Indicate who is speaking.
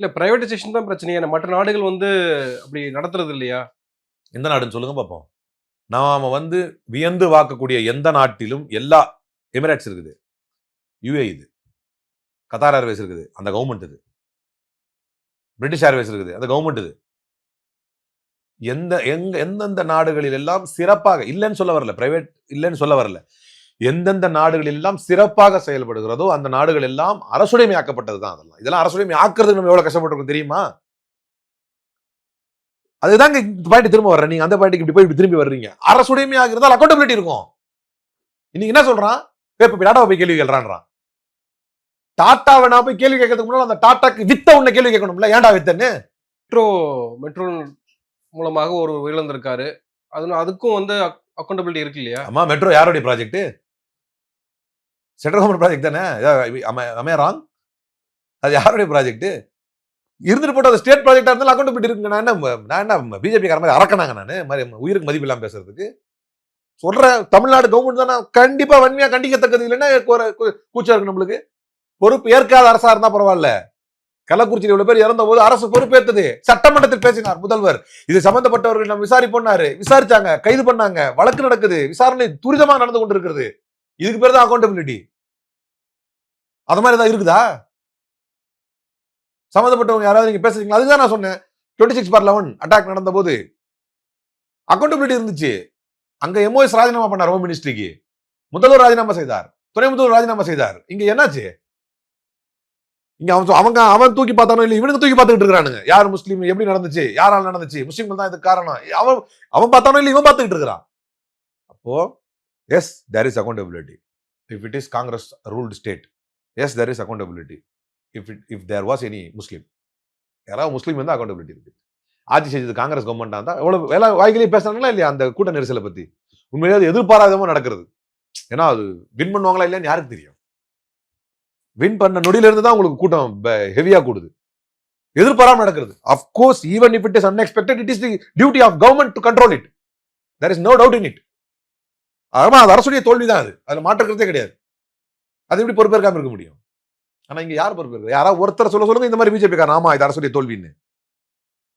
Speaker 1: இல்ல ப்ரைவேட்டைசேஷன் தான் பிரச்சனையா. மற்ற நாடுகள் வந்து அப்படி நடத்துறது இல்லையா?
Speaker 2: எந்த நாடுன்னு சொல்லுங்க பார்ப்போம் நாம வந்து வியந்து வாக்கக்கூடிய எந்த நாட்டிலும் எல்லா எமிரேட்ஸ் இருக்குது. யுஏ இது. கத்தார் ஏர்வேஸ் இருக்குது. அந்த கவர்மெண்ட் இது. பிரிட்டிஷ் ஏர்வேஸ் இருக்குது. அந்த கவர்மெண்ட் இது. எந்த எங்க எந்தெந்த நாடுகளில் எல்லாம் சிறப்பாக இல்லைன்னு சொல்ல வரல. பிரைவேட் இல்லைன்னு சொல்ல வரல. எந்தெந்த நாடுகளில் எல்லாம் சிறப்பாக செயல்படுகிறதோ அந்த நாடுகள் எல்லாம் அரசுடைமையாக்கப்பட்டது தான் அதெல்லாம். இதெல்லாம் அரசுடைமை ஆக்குறதுக்கு நம்ம எவ்வளவு கஷ்டப்பட்டிருக்கோம் தெரியுமா? அதுதாங்க இந்த பாயிண்ட் திரும்ப வர்றேன். நீங்க அந்த பாயிண்ட்டுக்கு இப்படி போய் இப்படி திரும்பி வர்றீங்க. அரசுடைமை ஆகிறதால அக்கௌண்டபிலிட்டி இருக்கும். இன்னைக்கு என்ன சொல்றான்? இப்ப டாட்டாவை போய் கேள்வி கேள்றான்றான் டாட்டாவை நான் போய் கேள்வி கேட்கறதுக்கு முன்னாடி அந்த டாட்டாக்கு வித்த உன்னை கேள்வி கேட்கணும்ல? ஏன்டா வித்தன்னு?
Speaker 1: மெட்ரோ மெட்ரோ மூலமாக ஒரு உயிரிழந்திருக்காரு அது அதுக்கும் வந்து அக்கௌண்டபிலிட்டி இருக்கு இல்லையா?
Speaker 2: அம்மா மெட்ரோ யாருடைய ப்ராஜெக்ட் சென்ட்ரல் கவர்மெண்ட் ப்ராஜெக்ட் தானே? அமே ராங் அது யாருடைய ப்ராஜெக்ட் இருந்துட்டு போட்டு அது ஸ்டேட் ப்ராஜெக்டாக இருந்தாலும் அக்கௌண்டபிலிட்டி இருக்கு நான் என்ன நான் என்ன பிஜேபி கார மாதிரி அறக்கணாங்க நான்? மாதிரி உயிருக்கு மதிப்பு இல்லாமல் பேசுறதுக்கு. சொல்ற தமிழ்நாடு கவர்மெண்ட் தானே கண்டிப்பாக வன்மையாக கண்டிக்கத்தக்கது இல்லைன்னா கூச்சம் இருக்கு நம்மளுக்கு. பொறுப்பு ஏற்காத அரசா இருந்தா பரவாயில்ல. கள்ளக்குறிச்சியில் இவ்வளவு பேர் இறந்த போது அரசு பொறுப்பேற்றது சட்டமன்றத்தில் பேசினார் முதல்வர். இது சம்பந்தப்பட்டவர்கள் நம்ம விசாரிப்போம்னாரு விசாரிச்சாங்க கைது பண்ணாங்க. வழக்கு நடக்குது. விசாரணை துரிதமாக நடந்து கொண்டிருக்கிறது. இதுக்கு பேர் தான் அக்கௌண்டபிலிட்டி அது மாதிரி எதாவது இருக்குதா? சம்மந்தப்பட்டவங்க யாராவது நீங்க பேசுறீங்களா? அதுதான் நான் சொன்னேன். டுவெண்ட்டி சிக்ஸ் பார் லெவன் அட்டாக் நடந்த போது அக்கௌண்டபிலிட்டி இருந்துச்சு அங்க எம்ஓஎஸ் ராஜினாமா பண்ணார் ஹோம் மினிஸ்ட்ரிக்கு முதல்வர் ராஜினாமா செய்தார். துணை முதல்வர் ராஜினாமா செய்தார். இங்க என்னாச்சு? இங்க அவன் அவங்க அவன் தூக்கி பார்த்தானோ இல்ல இவனுக்கு தூக்கி பார்த்துக்கிட்டு இருக்கானுங்க யார் முஸ்லீம்? எப்படி நடந்துச்சு? யாரால் நடந்துச்சு? முஸ்லீம்கள் தான் இதுக்கு காரணம். அவன் அவன் பார்த்தானோ இல்ல இவன் பார்த்துக்கிட்டு இருக்கிறான். அப்போ yes there is accountability if it is Congress ruled state yes there is accountability if it if there was any Muslim யாராவது முஸ்லீம் வந்து அக்கௌண்டபிலிட்டி இருக்குது ஆட்சி செஞ்சது காங்கிரஸ் கவர்மெண்ட்டாக இருந்தால் எவ்வளோ வேலை வாய்க்கிலேயே பேசுறாங்களா இல்லையா அந்த கூட்ட நெரிசலை பற்றி உண்மையிலே அது எதிர்பாராதமாக நடக்கிறது. ஏன்னா அது வின் பண்ணுவாங்களா இல்லையான்னு யாருக்கு தெரியும்? வின் பண்ண நொடியில இருந்து தான் உங்களுக்கு கூட்டம் ஹெவியா கூடுது. எதிர்பாராமல் நடக்கிறது. Of course even if it is unexpected it is the duty of government to control it there is no doubt in it ஆமாம் அது அரசுடைய தோல்வி தான் அது. அதில் மாற்றுக்கிறதே கிடையாது. அது எப்படி பொறுப்பேற்காம இருக்க முடியும்? ஆனா இங்க யார் பொறுப்பேற்க? யாராவது ஒருத்தர் சொல்ல சொல்லுங்க இந்த மாதிரி பிஜேபி காரணம் ஆமா இது அரசுடைய தோல்வின்னு.